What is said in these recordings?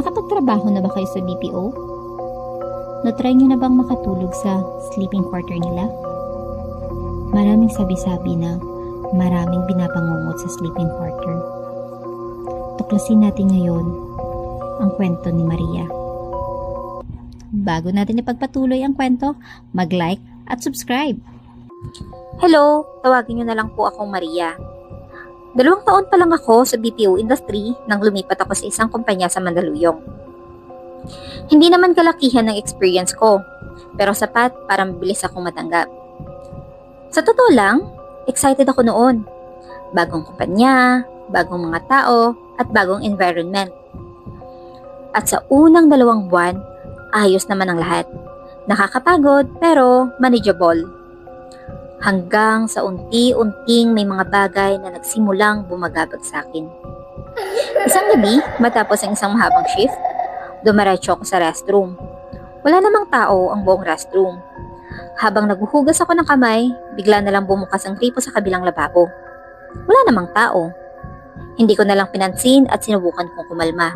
Nakapagtrabaho na ba kayo sa BPO? Natry niyo na bang makatulog sa sleeping quarter nila? Maraming sabi-sabi na maraming binabangungot sa sleeping quarter. Tuklasin natin ngayon ang kwento ni Maria. Bago natin ipagpatuloy ang kwento, mag-like at subscribe. Hello, tawagin niyo na lang po akong Maria. Dalawang taon pa lang ako sa BPO industry nang lumipat ako sa isang kumpanya sa Mandaluyong. Hindi naman kalakihan ng experience ko, pero sapat para mabilis akong matanggap. Sa totoo lang, excited ako noon. Bagong kumpanya, bagong mga tao, at bagong environment. At sa unang dalawang buwan, ayos naman ang lahat. Nakakapagod pero manageable hanggang sa unti-unting may mga bagay na nagsimulang bumagabag sa akin. Isang gabi, matapos ang isang mahabang shift, dumaretso ako sa restroom. Wala namang tao ang buong restroom. Habang naghuhugas ako ng kamay, bigla na lang bumukas ang gripo sa kabilang lababo. Wala namang tao. Hindi ko na lang pinansin at sinubukan kong kumalma.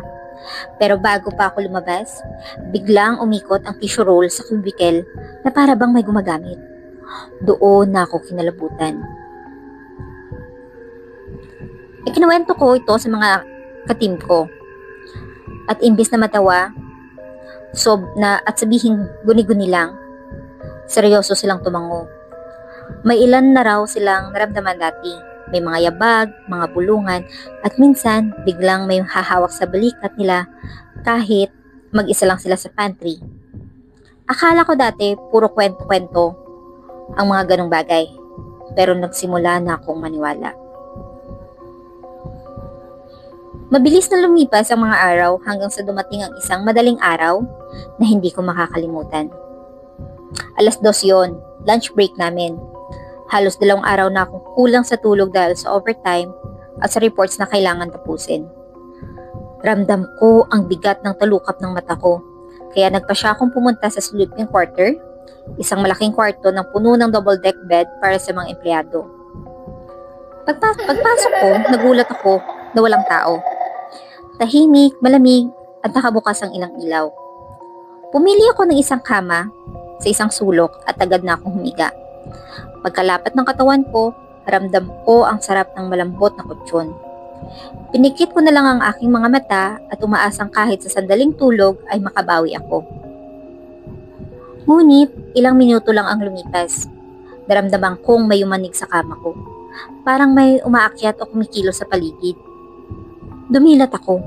Pero bago pa ako lumabas, biglang umikot ang tissue roll sa cubicle na para bang may gumagamit. Doon na ako kinalabutan. Ikinuwento ko ito sa mga katim ko. At imbis na matawa, sob na at sabihin guni-guni lang, seryoso silang tumango. May ilan na raw silang naramdaman dati. May mga yabag, mga bulungan, at minsan biglang may hahawak sa balikat nila kahit mag-isa lang sila sa pantry. Akala ko dati puro kwento-kwento ang mga ganong bagay. Pero nagsimula na akong maniwala. Mabilis na lumipas ang mga araw hanggang sa dumating ang isang madaling araw na hindi ko makakalimutan. Alas dos yon, lunch break namin. Halos dalawang araw na akong kulang sa tulog dahil sa overtime at sa reports na kailangan tapusin. Ramdam ko ang bigat ng talukap ng mata ko, kaya nagpa siya akong pumunta sa sleeping quarter isang malaking kwarto ng puno ng double-deck bed para sa mga empleyado. Pagpa- pagpasok ko, nagulat ako na walang tao. Tahimik, malamig, at nakabukas ang ilang ilaw. Pumili ako ng isang kama sa isang sulok at agad na akong humiga. Pagkalapat ng katawan ko, ramdam ko ang sarap ng malambot na kutsyon. Pinikit ko na lang ang aking mga mata at umaasang kahit sa sandaling tulog ay makabawi ako. Ngunit, ilang minuto lang ang lumipas. Daramdaman kong may umanig sa kama ko. Parang may umaakyat o kumikilos sa paligid. Dumilat ako.